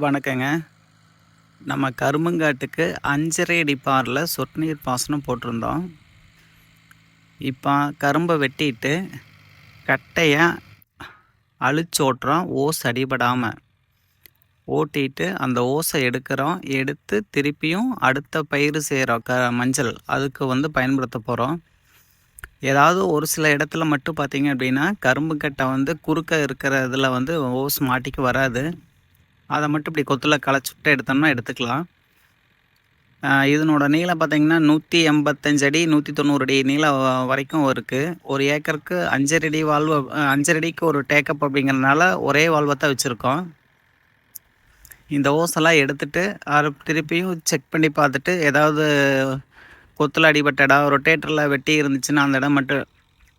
வணக்கங்க. நம்ம கரும்புங்காட்டுக்கு அஞ்சரை அடி பாரில் சொட்டு நீர் பாசனம் போட்டிருந்தோம். இப்போ கரும்பை வெட்டிட்டு கட்டையை அழிச்சோட்டுறோம் ஓஸ் அடிபடாமல் ஓட்டிட்டு அந்த ஓசை எடுக்கிறோம். எடுத்து திருப்பியும் அடுத்த பயிர் செய்கிறோம் க மஞ்சள் அதுக்கு வந்து பயன்படுத்த போகிறோம் ஏதாவது ஒரு சில இடத்துல மட்டும் பார்த்திங்க அப்படின்னா கரும்பு கட்டை வந்து குறுக்க இருக்கிற இதில் வந்து ஓஸ் மாட்டிக்கு வராது. அதை மட்டும் இப்படி கொத்தில் களைச்சி விட்டு எடுத்தோம்னா எடுத்துக்கலாம். இதனோட நீளம் பார்த்தீங்கன்னா நூற்றி எண்பத்தஞ்சு அடி நூற்றி தொண்ணூறு அடி நீளம் வரைக்கும் இருக்குது ஒரு ஏக்கருக்கு அஞ்சரை அடி வால்வு அஞ்சரை அடிக்கு ஒரு டேக்கப் அப்படிங்கிறதுனால ஒரே வால்வை தான் வச்சுருக்கோம். இந்த ஓஸெல்லாம் எடுத்துட்டு அதை திருப்பியும் செக் பண்ணி பார்த்துட்டு ஏதாவது கொத்தில் அடிபட்ட இடம் ரொட்டேட்டரில் வெட்டி இருந்துச்சுன்னா அந்த இடம் மட்டும்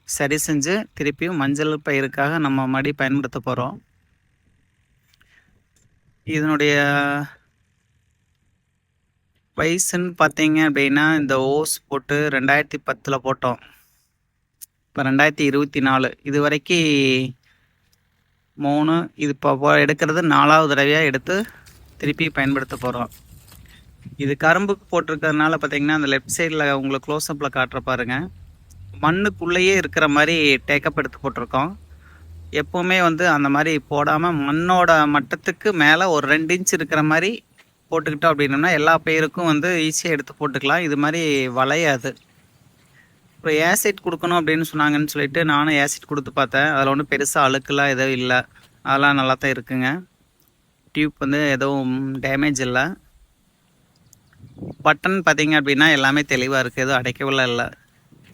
சரி செஞ்சு திருப்பியும் மஞ்சள் பயிருக்காக நம்ம மடி பயன்படுத்த போகிறோம் இதனுடைய வயசுன்னு பார்த்தீங்க அப்படின்னா இந்த ஓஸ் போட்டு ரெண்டாயிரத்தி பத்தில் போட்டோம். இப்போ ரெண்டாயிரத்தி இருபத்தி நாலு. இது வரைக்கும் மூணு இது இப்போ எடுக்கிறது நாலாவது தடவையாக எடுத்து திருப்பி பயன்படுத்த போகிறோம் இது கரும்புக்கு போட்டிருக்கிறதுனால பார்த்தீங்கன்னா அந்த லெஃப்ட் சைடில் உங்களுக்கு க்ளோஸ்அப்பில் காட்டுற பாருங்கள் மண்ணுக்குள்ளேயே இருக்கிற மாதிரி டேக்கப் எடுத்து போட்டிருக்கோம். எப்போவுமே வந்து அந்த மாதிரி போடாமல் மண்ணோட மட்டத்துக்கு மேலே ஒரு ரெண்டு இன்ச் இருக்கிற மாதிரி போட்டுக்கிட்டோம் அப்படின்னோம்னா எல்லா பயிருக்கும் வந்து ஈஸியாக எடுத்து போட்டுக்கலாம். இது மாதிரி வளையாது. அப்புறம் ஏசிட் கொடுக்கணும் அப்படின்னு சொன்னாங்கன்னு சொல்லிட்டு நானும் ஏசிட் கொடுத்து பார்த்தேன். அதில் ஒன்றும் பெருசாக அழுக்கெலாம் எதுவும் இல்லை. அதெல்லாம் நல்லா தான் இருக்குங்க. டியூப் வந்து எதுவும் டேமேஜ் இல்லை. பட்டன் பார்த்தீங்க அப்படின்னா எல்லாமே தெளிவாக இருக்குது எதுவும் அடைக்கவில்லை இல்லை.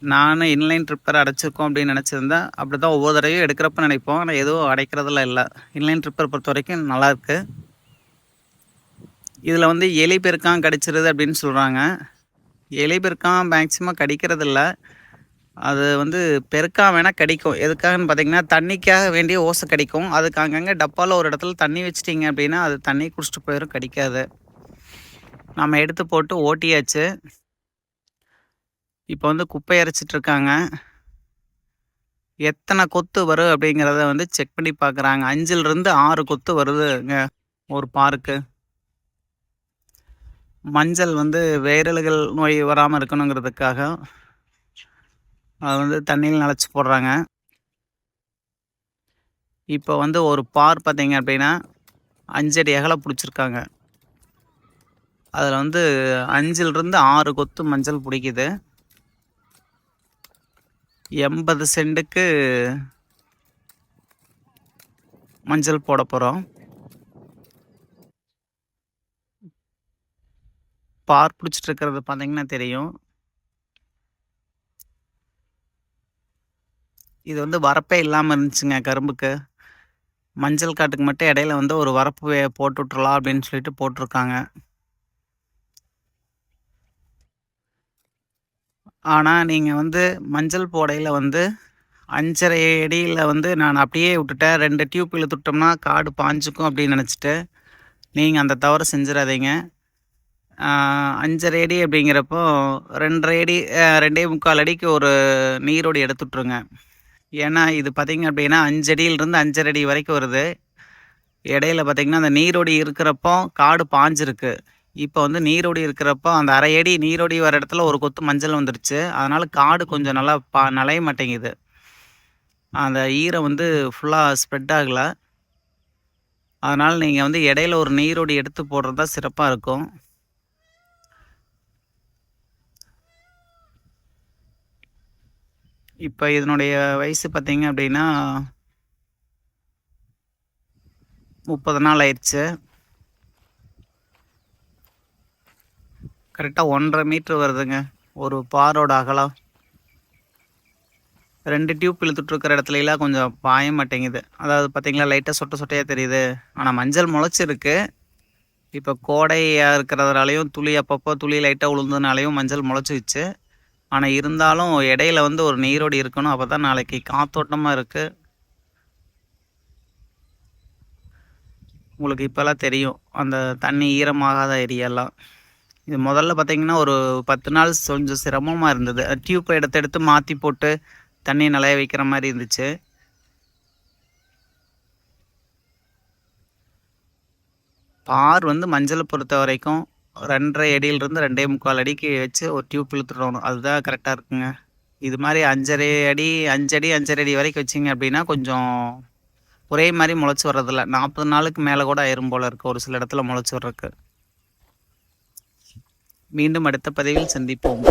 நானும் இன்லைன் ட்ரிப்பர் அடைச்சிருக்கோம் அப்படின்னு நினச்சிருந்தேன் அப்படி தான் ஒவ்வொரு தடவையும் எடுக்கிறப்ப நினைப்போம். ஆனால் எதுவும் அடைக்கிறதுல இல்லை. இன்லைன் ட்ரிப்பர் பொறுத்த வரைக்கும் நல்லாயிருக்கு இதில் வந்து எலி பெருக்கான் கடிச்சிருது அப்படின்னு சொல்கிறாங்க எலி பெருக்கான் மேக்சிமம் கடிக்கிறதில்ல அது வந்து பெருக்கான் வேணால் கடிக்கும். எதுக்காகன்னு பார்த்தீங்கன்னா தண்ணிக்காக வேண்டிய ஓசை கடிக்கும். அதுக்கு அங்கங்கே டப்பாவில் ஒரு இடத்துல தண்ணி வச்சிட்டிங்க அப்படின்னா அது தண்ணி குடிச்சிட்டு போயிடும் கடிக்காது. நம்ம எடுத்து போட்டு ஓட்டியாச்சு. இப்போ வந்து குப்பை இறைச்சிட்டு இருக்காங்க எத்தனை கொத்து வரும் அப்படிங்கிறத வந்து செக் பண்ணி பார்க்குறாங்க அஞ்சிலிருந்து ஆறு கொத்து வருதுங்க ஒரு பார்க்கு. மஞ்சள் வந்து வைரல்கள் நோய் வராமல் இருக்கணுங்கிறதுக்காக அதை வந்து தண்ணியில் நினச்சி போடுறாங்க. இப்போ வந்து ஒரு பார் பார்த்தீங்க அப்படின்னா அஞ்சடி அகல பிடிச்சிருக்காங்க. அதில் வந்து அஞ்சிலிருந்து ஆறு கொத்து மஞ்சள் பிடிக்குது. எண்பது சென்ட்டுக்கு மஞ்சள் போட போகிறோம் பார் பிடிச்சிட்டு இருக்கிறது பார்த்தீங்கன்னா தெரியும். இது வந்து வரப்பே இல்லாமல் இருந்துச்சுங்க கரும்புக்கு. மஞ்சள் காட்டுக்கு மட்டும் இடையில வந்து ஒரு வரப்பு வே- போட்டு விட்றலாம் அப்படின்னு சொல்லிட்டு போட்டிருக்காங்க. ஆனால் நீங்கள் வந்து மஞ்சள் போடையில் வந்து அஞ்சரை அடியில் வந்து நான் அப்படியே விட்டுட்டேன். ரெண்டு டியூப் இழுத்துட்டோம்னா காடு பாஞ்சுக்கும் அப்படின்னு நினச்சிட்டு நீங்கள் அந்த தவறு செஞ்சிடாதீங்க அஞ்சரை அடி அப்படிங்கிறப்போ ரெண்டரை அடி ரெண்டே முக்கால் அடிக்கு ஒரு நீரோடி எடுத்துட்ருங்க ஏன்னா இது பார்த்திங்க அப்படின்னா அஞ்சடியிலிருந்து அஞ்சரை அடி வரைக்கும் வருது. இடையில பார்த்தீங்கன்னா அந்த நீரோடி இருக்கிறப்போ காடு பாஞ்சிருக்கு. இப்போ வந்து நீரோடி இருக்கிறப்போ அந்த அரை அடி நீரோடி வர இடத்துல ஒரு கொத்து மஞ்சள் வந்துருச்சு. அதனால காடு கொஞ்சம் நல்லா பா நலைய மாட்டேங்குது. அந்த ஈரம் வந்து ஃபுல்லாக ஸ்ப்ரெட் ஆகலை. அதனால் நீங்கள் வந்து இடையில ஒரு நீரோடி எடுத்து போடுறது தான் சிறப்பாக இருக்கும். இப்போ இதனுடைய வயசு பார்த்தீங்க அப்படின்னா முப்பது நாள் ஆயிடுச்சு. கரெக்டாக ஒன்றரை மீட்ரு வருதுங்க. ஒரு பாரோட அகலம். ரெண்டு டியூப் இழுத்துட்ருக்கிற இடத்துலலாம் கொஞ்சம் பாய மாட்டேங்குது. அதாவது பார்த்தீங்களா லைட்டாக சொட்ட சொட்டையாக தெரியுது. ஆனால் மஞ்சள் முளைச்சிருக்கு. இப்போ கோடையாக இருக்கிறதுனாலையும் துளி அப்பப்போ துளி லைட்டாக உளுந்ததுனாலையும் மஞ்சள் முளைச்சிச்சு ஆனால் இருந்தாலும் இடையில வந்து ஒரு நீரோடி இருக்கணும். அப்போ தான் நாளைக்கு காத்தோட்டமாக இருக்குது உங்களுக்கு இப்போல்லாம் தெரியும். அந்த தண்ணி ஈரமாகாத ஏரியாலாம். இது முதல்ல பார்த்தீங்கன்னா ஒரு பத்து நாள் கொஞ்சம் சிரமமாக இருந்தது. டியூப்பை எடுத்து எடுத்து மாற்றி போட்டு தண்ணியை நிலைய வைக்கிற மாதிரி இருந்துச்சு. பார் வந்து மஞ்சளை பொறுத்த வரைக்கும் ரெண்டரை அடியிலிருந்து ரெண்டே முக்கால் அடிக்கு வச்சு ஒரு டியூப் இழுத்துடணும் அதுதான் கரெக்டாக இருக்குங்க. இது மாதிரி அஞ்சரை அடி அஞ்சடி அஞ்சரை அடி வரைக்கும் வச்சிங்க அப்படின்னா கொஞ்சம் ஒரே மாதிரி முளைச்சி வர்றதில்ல. நாற்பது நாளுக்கு மேலே கூட ஆயிரும் போல் இருக்குது ஒரு சில இடத்துல முளைச்சி வர்றதுக்கு. மீண்டும் அடுத்த பதிவில் சந்திப்போம்.